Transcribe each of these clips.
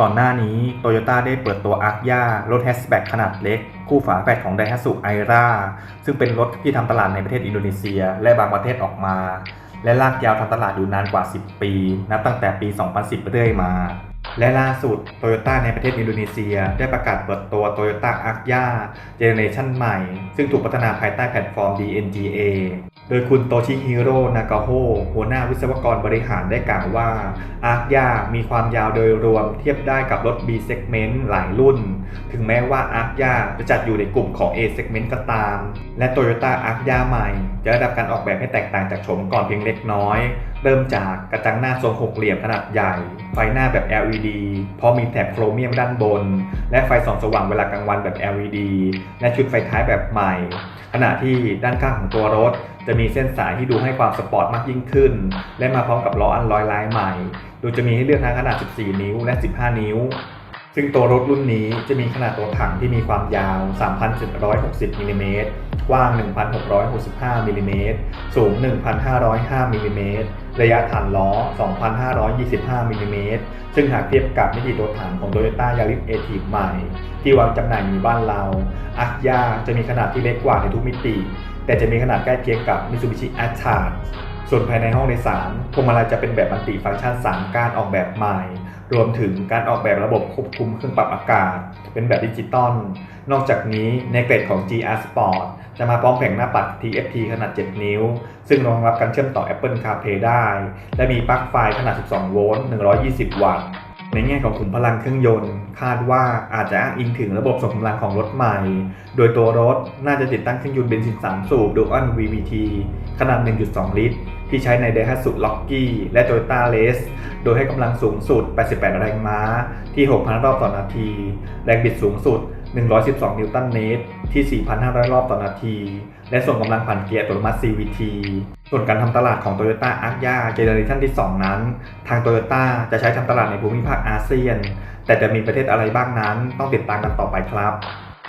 ก่อนหน้านี้โตโยต้าได้เปิดตัวอาร์ y ยารถแฮชแบ็กขนาดเล็ก คู่ฝาแฝดของไดฮัสุไอราซึ่งเป็นรถที่ทำตลาดในประเทศอินโดนีเซีย และบางประเทศออกมา และลากยาวทำตลาดอยู่นานกว่า 10 ปี นับตั้งแต่ปี 2010 เรื่อยมา และล่าสุดโตโยต้าในประเทศอินโดนีเซีย ได้ประกาศเปิดตัวโตโยต้าอาร์ y ยาเจเนเรชันใหม่ ซึ่งถูกพัฒนาภายใต้แพลตฟอร์ม DNGA โดยคุณโตชิฮิโร่นากาโฮหัวหน้าวิศวกรบริหารได้กล่าวว่า อาร์ y ยามีความยาวโดยรวมเทียบได้กับรถ B segment หลายรุ่น ถึงแม้ว่าอาร์ y ยาจะจัดอยู่ในกลุ่มของ A segment ก็ตาม และ Toyota a r ยาใหม่ จะได้รับการออกแบบให้แตกต่างจากโฉมก่อนเพียงเล็กน้อย เริ่มจากกระจังหน้าทรงหกเหลี่ยมขนาดใหญ่ ไฟหน้าแบบ LED พร้อมมีแถบโครเมียมด้านบน และไฟส่องสว่างเวลากลางวันแบบ LED และชุดไฟท้ายแบบใหม่ ขณะที่ด้านข้างของตัวรถ จะมีเส้นสายที่ดูให้ความสปอร์ตมากยิ่งขึ้น และมาพร้อมกับล้ออันลอยลายใหม่ โดยจะมีให้เลือกทั้งขนาด 14 นิ้วและ 15 นิ้ว ซึ่งตัวรถรุ่นนี้จะมีขนาดตัวถังที่มีความยาว 3,760มิลลิเมตรกว้าง 1,665มิลลิเมตรสูง 1,505มิลลิเมตรระยะฐานล้อ 2,525มิลลิเมตรซึ่งหากเทียบกับมิติตัวถังของ Toyota Yaris a t i v ใหม่ ที่วางจำหน่ายอยู่บ้านเราอักยาจะมีขนาดที่เล็กกว่าในทุกมิติ แต่จะมีขนาดใกล้เคียงกับ Mitsubishi a t r a ส่วนภายในห้องโดยสารพวงมาลัยจะเป็นแบบมัลติฟังก์ชัน 3 การออกแบบใหม่ รวมถึงการออกแบบระบบควบคุมเครื่องปรับอากาศ เป็นแบบดิจิตอล นอกจากนี้ในเกรดของ GR Sport จะมาพร้อมแผงหน้าปัด TFT ขนาด 7 นิ้ว ซึ่งรองรับการเชื่อมต่อ Apple CarPlay ได้ และมีปลั๊กไฟขนาด 12 โวลต์ 120 วัตต์ ในแง่ของขุมพลังเครื่องยนต์ คาดว่าอาจจะอ้างอิงถึงระบบส่งกำลังของรถใหม่ โดยตัวรถน่าจะติดตั้งเครื่องยนต์เบนซิน3สูบ Dual VVT ขนาด 1.2 ลิตร ที่ใช้ใน Daihatsu Locky และ Toyota Race โดยให้กำลังสูงสุด 88 แรงม้า ที่ 6,000 รอบต่อนาที แรงบิดสูงสุด 112 นิวตันเมตร ที่ 4,500 รอบต่อนาที และส่งกำลังผ่านเกียร์อัตโนมัติ CVT ส่วนการทำตลาดของ Toyota a r ย y a Generation ที่ 2 นั้น ทาง Toyota จะใช้ทำตลาดในภูมิภาคอาเซียน แต่จะมีประเทศอะไรบ้างนั้นต้องติดตามกันต่อไปครับ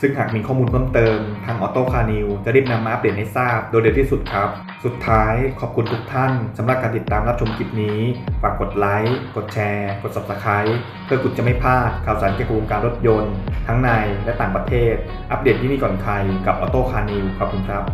ซึ่งหากมีข้อมูลเพิ่มเติมทางออโต้คานิวจะรีบนำมาอัปเดตให้ทราบโดยเร็วที่สุดครับ สุดท้ายขอบคุณทุกท่านสำหรับการติดตามรับชมคลิปนี้ ฝากกดไลค์ กดแชร์ กด subscribe เพื่อคุณจะไม่พลาดข่าวสารเกี่ยวกับวงการรถยนต์ ทั้งในและต่างประเทศ อัปเดตที่นี่ก่อนใครกับออโต้คานิวขอบคุณครับ